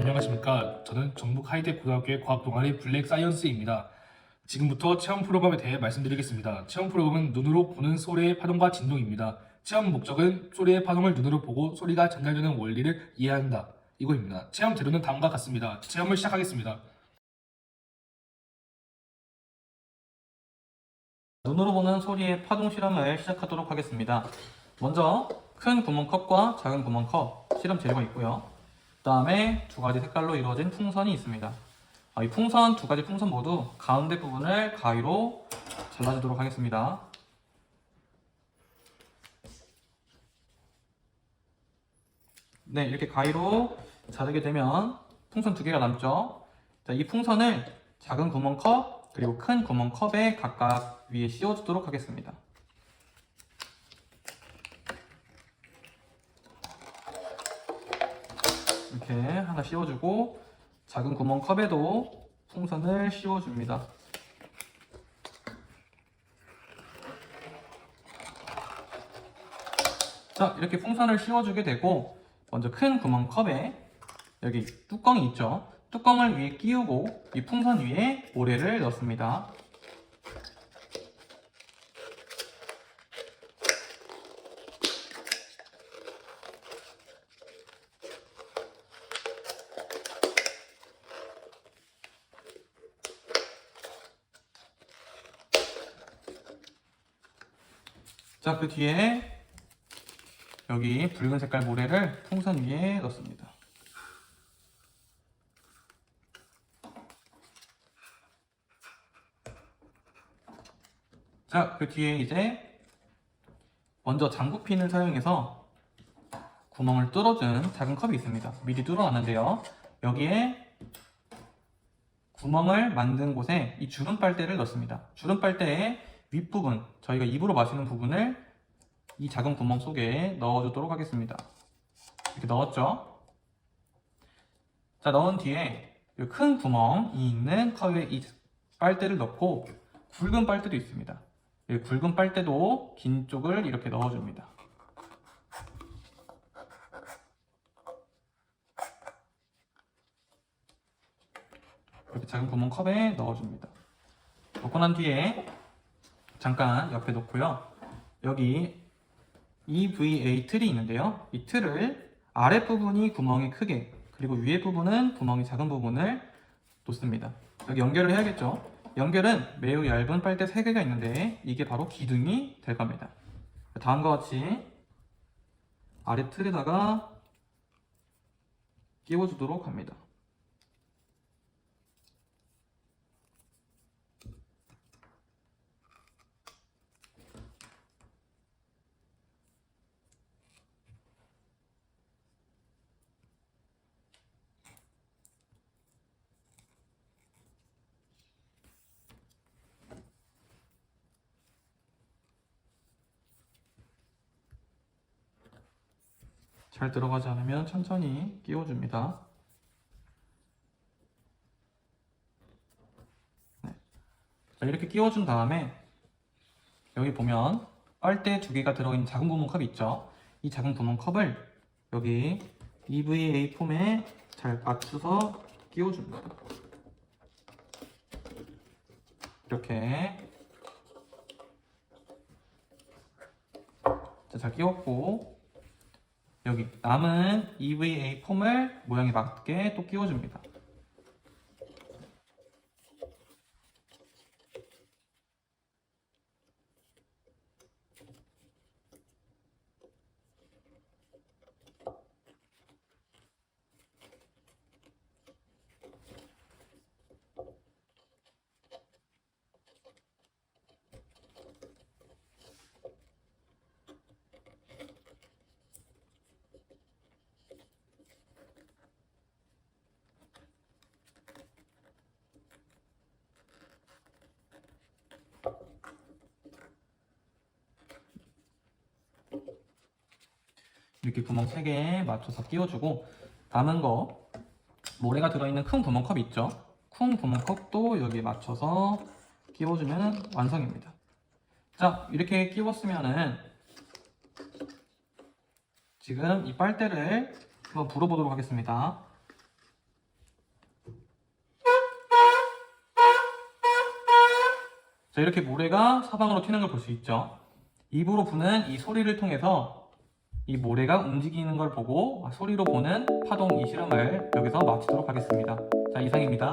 안녕하십니까. 저는 전북 하이텍 고등학교의 과학 동아리 블랙 사이언스입니다. 지금부터 체험 프로그램에 대해 말씀드리겠습니다. 체험 프로그램은 눈으로 보는 소리의 파동과 진동입니다. 체험 목적은 소리의 파동을 눈으로 보고 소리가 전달되는 원리를 이해한다. 이거입니다. 체험 재료는 다음과 같습니다. 체험을 시작하겠습니다. 눈으로 보는 소리의 파동 실험을 시작하도록 하겠습니다. 먼저 큰 구멍컵과 작은 구멍컵 실험 재료가 있고요. 그 다음에 두 가지 색깔로 이루어진 풍선이 있습니다. 아, 이 풍선 두 가지 풍선 모두 가운데 부분을 가위로 잘라주도록 하겠습니다. 네, 이렇게 가위로 자르게 되면 풍선 두 개가 남죠. 자, 이 풍선을 작은 구멍컵 그리고 큰 구멍컵에 각각 위에 씌워주도록 하겠습니다. 이렇게 하나 씌워주고 작은 구멍 컵에도 풍선을 씌워줍니다. 자, 이렇게 풍선을 씌워주게 되고 먼저 큰 구멍 컵에 여기 뚜껑이 있죠. 뚜껑을 위에 끼우고 이 풍선 위에 모래를 넣습니다. 자, 그 뒤에 여기 붉은 색깔 모래를 풍선 위에 넣습니다. 자, 그 뒤에 이제 먼저 장부핀을 사용해서 구멍을 뚫어준 작은 컵이 있습니다. 미리 뚫어놨는데요. 여기에 구멍을 만든 곳에 이 주름 빨대를 넣습니다. 주름 빨대의 윗부분, 저희가 입으로 마시는 부분을 이 작은 구멍 속에 넣어주도록 하겠습니다. 이렇게 넣었죠? 자, 넣은 뒤에 이 큰 구멍이 있는 컵에 이 빨대를 넣고 굵은 빨대도 있습니다. 이 굵은 빨대도 긴 쪽을 이렇게 넣어줍니다. 이렇게 작은 구멍 컵에 넣어줍니다. 넣고 난 뒤에 잠깐 옆에 놓고요. 여기 EVA 틀이 있는데요. 이 틀을 아랫부분이 구멍이 크게 그리고 위에 부분은 구멍이 작은 부분을 놓습니다. 여기 연결을 해야겠죠. 연결은 매우 얇은 빨대 3개가 있는데 이게 바로 기둥이 될 겁니다. 다음과 같이 아래 틀에다가 끼워주도록 합니다. 잘 들어가지 않으면 천천히 끼워줍니다. 네. 자, 이렇게 끼워준 다음에 여기 보면 빨대 두 개가 들어있는 작은 구멍컵이 있죠. 이 작은 구멍컵을 여기 EVA 폼에 잘 맞춰서 끼워줍니다. 이렇게 자, 잘 끼웠고 여기 남은 EVA 폼을 모양에 맞게 또 끼워줍니다. 이렇게 구멍 3개에 맞춰서 끼워주고 남은 거 모래가 들어있는 큰 구멍컵 있죠? 큰 구멍컵도 여기에 맞춰서 끼워주면 완성입니다. 자 이렇게 끼웠으면은 지금 이 빨대를 한번 불어보도록 하겠습니다. 자 이렇게 모래가 사방으로 튀는 걸 볼 수 있죠. 입으로 부는 이 소리를 통해서 이 모래가 움직이는 걸 보고 소리로 보는 파동 이 실험을 여기서 마치도록 하겠습니다. 자, 이상입니다.